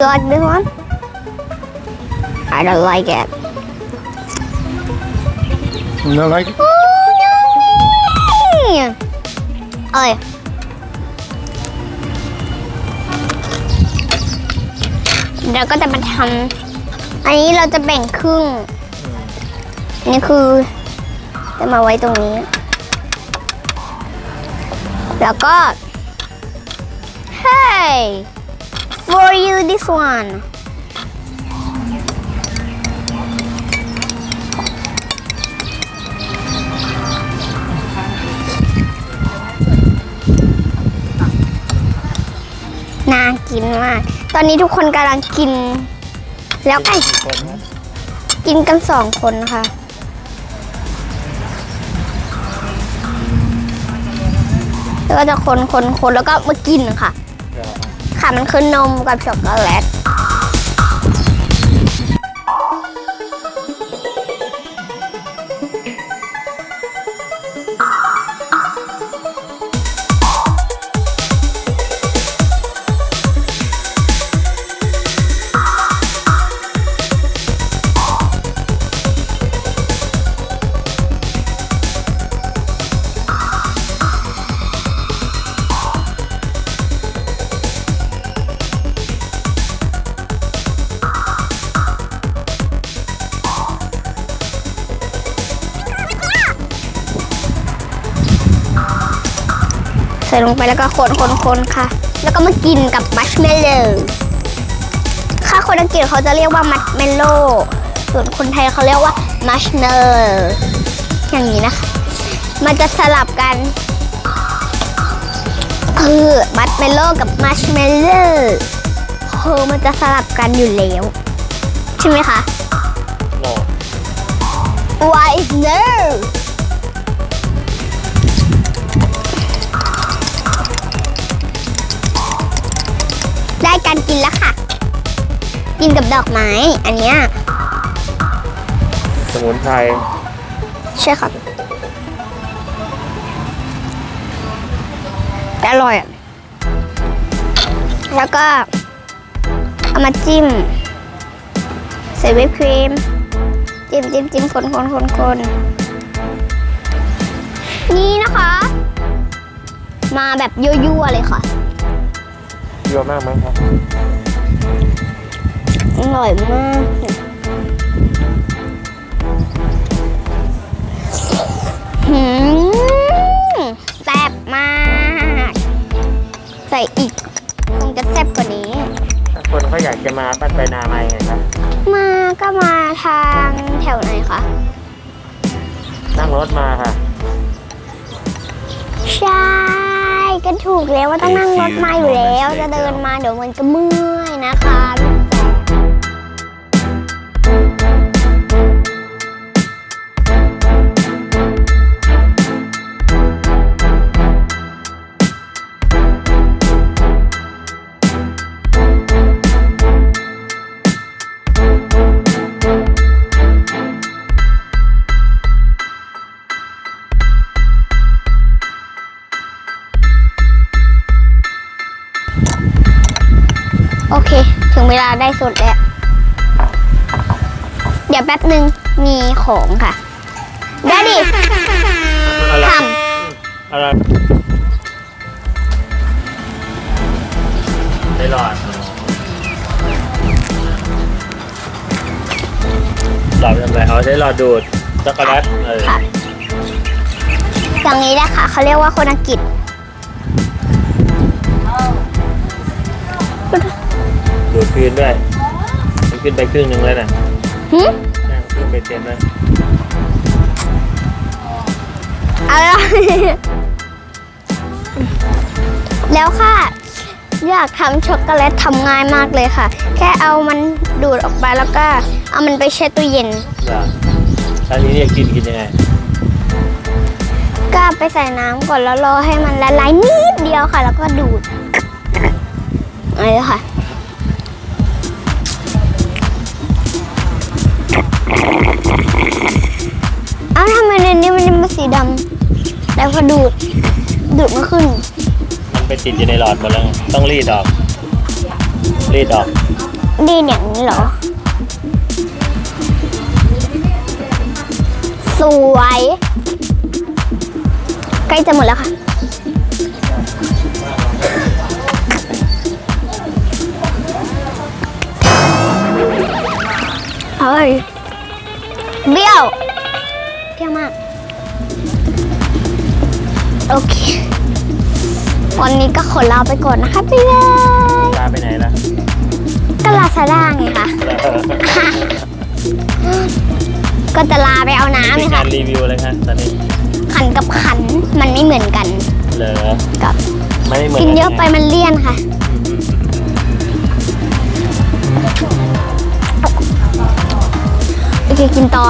You like this one? I don't like it. You not like it? Oh, yummy! เอ้ยเดี๋ยวก็จะมาทำอันนี้เราจะแบ่งครึ่งอันนี้คือ จะมาไว้ตรงนี้ แล้วก็ Hey for you this one น่ากินมาก ตอนนี้ทุกคนกำลังกิน แล้วกันกินกันสองคนค่ะ แล้วก็จะคนคนคนแล้วก็มากินค่ะ ค่ะมันคือนมกับช็อกโกแลต ลงไปแล้วก็คนคนคนค่ะ แล้วก็มากินกับมัชเมลโล่ค่ะคนอังกฤษเขาจะเรียกว่ามัชเมลโล่ส่วนคนไทยเขาเรียกว่ามัชเมลอย่างนี้นะคะ มันจะสลับกัน คือมัชเมลโล่กับมัชเมลโล่คือมันจะสลับกันอยู่แล้ว ใช่ไหมคะ No. Why is no การกินแล้วค่ะ กินกับดอกไม้ อันเนี้ยสมุนไพรใช่ครับแต่อร่อยอะแล้วก็เอามาจิ้ม ใส่วิปครีม จิ้มจิ้มจิ้มคนคนคนคนนี่นะคะ มาแบบยั่วๆเลยค่ะ เยอะมากไหมครับอร่อยมากหืมแซ่บมาก ใส่อีกคงจะแซ่บกว่านี้ถ้าคนเขาอยากจะมาบ้านไปนามาไงครับมาก็มาทางแถวไหนคะ นั่งรถมาค่ะ ก็ถูกแล้วว่าต้องนั่งรถมาอยู่แล้ว จะเดินมาเดี๋ยวมันก็เมื่อยนะคะ โอเค ถึงเวลาได้สดแล้ว เดี๋ยวแป๊บหนึ่งมีของค่ะได้ดิอะไรทอะไรได้หลอดหลอดทำอะไรเอาใช้หลอดดูดช็อกโกแลตเออำค่ะ อย่างนี้นะคะเขาเรียกว่าคนอังกฤษ ดูดคืนด้วย มันขึ้นไปครึ่งหนึ่งแล้วน่ะหึนั่งขึ้นไปเต็มเลยอะไร แล้วค่ะ อยากทำช็อกโกแลตทำง่ายมากเลยค่ะ แค่เอามันดูดออกไปแล้วก็ เอามันไปแช่ตู้เย็นเหรอแล้วทีนี้จะกินกินยังไง ก็ไปใส่น้ำก่อนแล้วรอให้มันละลายนิดเดียวค่ะ แล้วก็ดูดอะไรค่ะำแล้วพอดูดดูดมันขึ้น มันไปติดอยู่ในหลอดหมดแล้วไงต้องรีดออก รีดออก ดีอย่างนี้เหรอ สวย ใกล้จะหมดแล้วค่ะ เฮ้ย เบี้ยวเบี้ยวมาก โอเค วันนี้ก็ขอลาไปก่อนนะคะบ๊ายบายตาไปไหนล่ะก็ลาซาด้าไงคะ ก็จะลาไปเอาน้ำมีไงกาคะรรีวิวอะไรคะตอนนี้ขันกับขันมันไม่เหมือนกันเหรอกับไม่ได้เหมือนกินเยอะไปมันเลี่ยนค่ะ โอเค กินต่อ